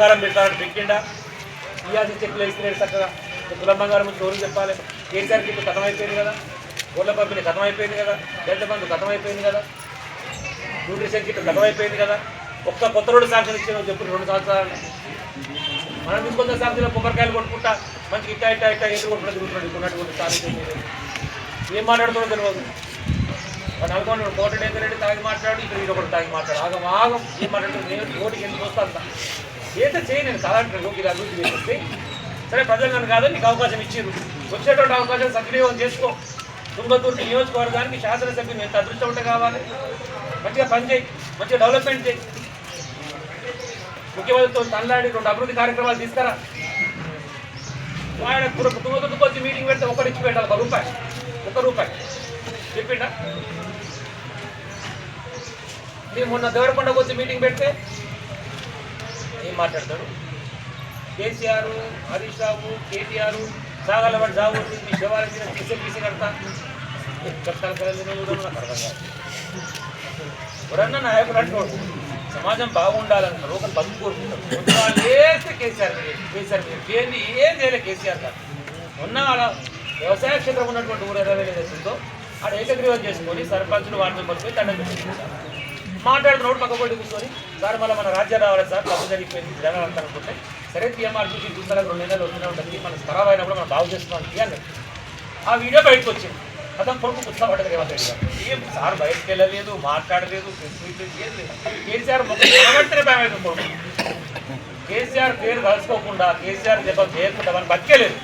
బంగారం పెట్టాలని పెట్టిండా ఇయాల్సి చెక్కులు వేసుకునేది చక్కగా. కులం బంగారం చోరు చెప్పాలి. కేసీఆర్ కిట్ కథం అయిపోయింది కదా. ఓట్ల పంపిణీ కథం అయిపోయింది కదా. దళిత బంధు కథం అయిపోయింది కదా. న్యూట్రిషన్ కిట్ కథం అయిపోయింది కదా. ఒక్క కొత్త రోడ్డు శాంక్షన్ ఇచ్చిన చెప్పు రెండు సంవత్సరాలు. మనం తీసుకొచ్చిన శాంక్షన్ కొబ్బరికాయలు కొట్టుకుంటా మంచి ఇట్టా ఇట్టా ఇట్టా ఎదురు కొట్టుకుంటా తిరుగుతున్నాడు ఉన్నటువంటి సాధించే ఏం మాట్లాడుతుందో తెలియదు. వాడు అనుకోండి కోట రెడ్డి తాగి మాట్లాడు ఇక్కడ ఇది ఒకటి తాగి మాట్లాడు. ఆగం ఆగం. ఏం మాట్లాడుతుంది నేను ఓటికి ఎందుకు వస్తాను ఏదో చేయి నేను కాదంటాను ఇలా అభివృద్ధి చేసేసి సరే ప్రజలు నన్ను కాదని నీకు అవకాశం ఇచ్చారు వచ్చేటువంటి అవకాశం సద్వినియోగం చేసుకో. తుంగతుర్తి నియోజకవర్గానికి శాసనసభ్యులు ఎంత అదృష్టం ఉంటే కావాలి? మంచిగా పని చేయి మంచిగా డెవలప్మెంట్ చేయి. ముఖ్యమంత్రితో తల్లాడి రెండు అభివృద్ధి కార్యక్రమాలు తీసుకురా. ఆయన తుంగతుర్తికి వచ్చి మీటింగ్ పెడితే ఒకటి ఇచ్చి పెట్టాలి ఒక రూపాయి. ఒక రూపాయి. చెప్పిండా? నేను మొన్న దేవరకొండకు వచ్చి మీటింగ్ పెడితే మాట్లాడతాడు కేసీఆర్ హరీష్ రావు కేటీఆర్ సాగల వాడు జాబు మీ శివాలయం మీద తీసే కడతా. కష్టాలు కలిగిన కూడా నాకు ఎవరన్నా నాయకుడు అంటాడు సమాజం బాగుండాలన్నారు ఒకరు బంధు కోరుకుంటారు. పొద్దుగాల కేసీఆర్ కేసీఆర్ మీద. ఏం చేయలేదు కేసీఆర్ గారు. ఉన్న వ్యవసాయ క్షేత్రం ఉన్నటువంటి ఊరు ఇరవై వేలు చేస్తుందో ఆడ ఏకగ్రీవం చేసుకొని సర్పంచులు వార్డు మెంబర్స్ పోయి దండం పెట్టుకుంటారు. మాట్లాడుతున్నాడు పక్క పోటీ కూర్చొని సార్ మళ్ళీ మన రాజ్యం రావాలి సార్ తప్పు జరిగిపోయింది జనాలు అంతా అనుకుంటే. సరే చూసి చూస్తారా రెండు నెలలు వస్తూనే ఉంటుంది మన ఖరాబ్ అయినప్పుడు మనం బాగు చేస్తున్నాం తీయాలి ఆ వీడియో బయటకు వచ్చింది. అతను కొడుకు కూర్చోబడ్డది రేవంత్ రెడ్డి గారు. ఏం సార్ బయటకు వెళ్ళలేదు మాట్లాడలేదు ప్రెస్ మీట్ ఏం లేదు. కేసీఆర్ మొత్తం భయం అవుతుంది. కొడుకు కేసీఆర్ పేరు కలుసుకోకుండా కేసీఆర్ దెబ్బ చేయకుండా మనం బతికేలేదు.